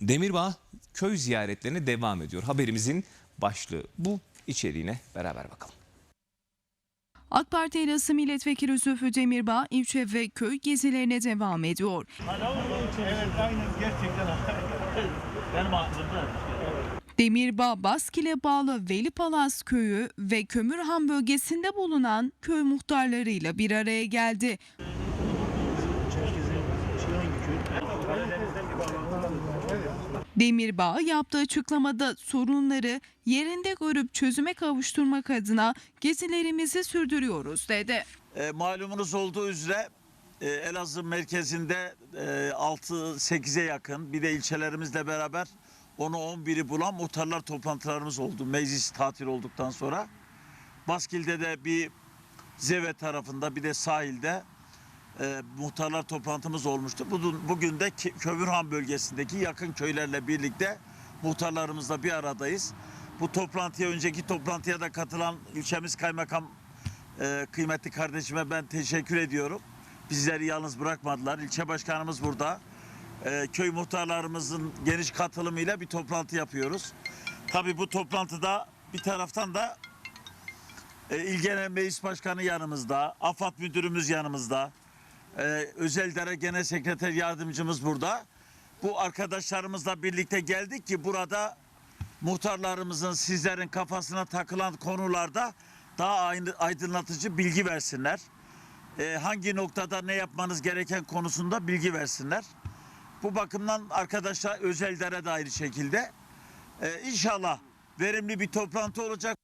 Demirbağ köy ziyaretlerine devam ediyor. Haberimizin başlığı bu içeriğine beraber bakalım. AK Parti Elazığ Milletvekili Zülfü Demirbağ ilçe ve köy gezilerine devam ediyor. Evet aynen gerçekten benim. Demirbağ Baskil'e bağlı Veli Palas köyü ve Kömürhan bölgesinde bulunan köy muhtarlarıyla bir araya geldi. Demirbağ yaptığı açıklamada sorunları yerinde görüp çözüme kavuşturmak adına gezilerimizi sürdürüyoruz dedi. E, malumunuz olduğu üzere e, Elazığ merkezinde e, 6-8'e yakın bir de ilçelerimizle beraber onu 11'i bulan muhtarlar toplantılarımız oldu. Meclis tatil olduktan sonra. Baskil'de de bir Zeve tarafında bir de sahilde e, muhtarlar toplantımız olmuştu. Bugün, bugün de Kömürhan bölgesindeki yakın köylerle birlikte muhtarlarımızla bir aradayız. Bu toplantıya önceki toplantıya da katılan ilçemiz kaymakam ee, kıymetli kardeşime ben teşekkür ediyorum. Bizleri yalnız bırakmadılar. İlçe başkanımız burada. Ee, köy muhtarlarımızın geniş katılımıyla bir toplantı yapıyoruz. Tabii bu toplantıda bir taraftan da e, İl Genel Meclis Başkanı yanımızda, AFAD Müdürümüz yanımızda, e, Özeldere Genel Sekreter Yardımcımız burada. Bu arkadaşlarımızla birlikte geldik ki burada muhtarlarımızın sizlerin kafasına takılan konularda daha aydınlatıcı bilgi versinler. Ee, hangi noktada ne yapmanız gereken konusunda bilgi versinler. Bu bakımdan arkadaşlar Özeldere de aynı şekilde. Ee, inşallah verimli bir toplantı olacak.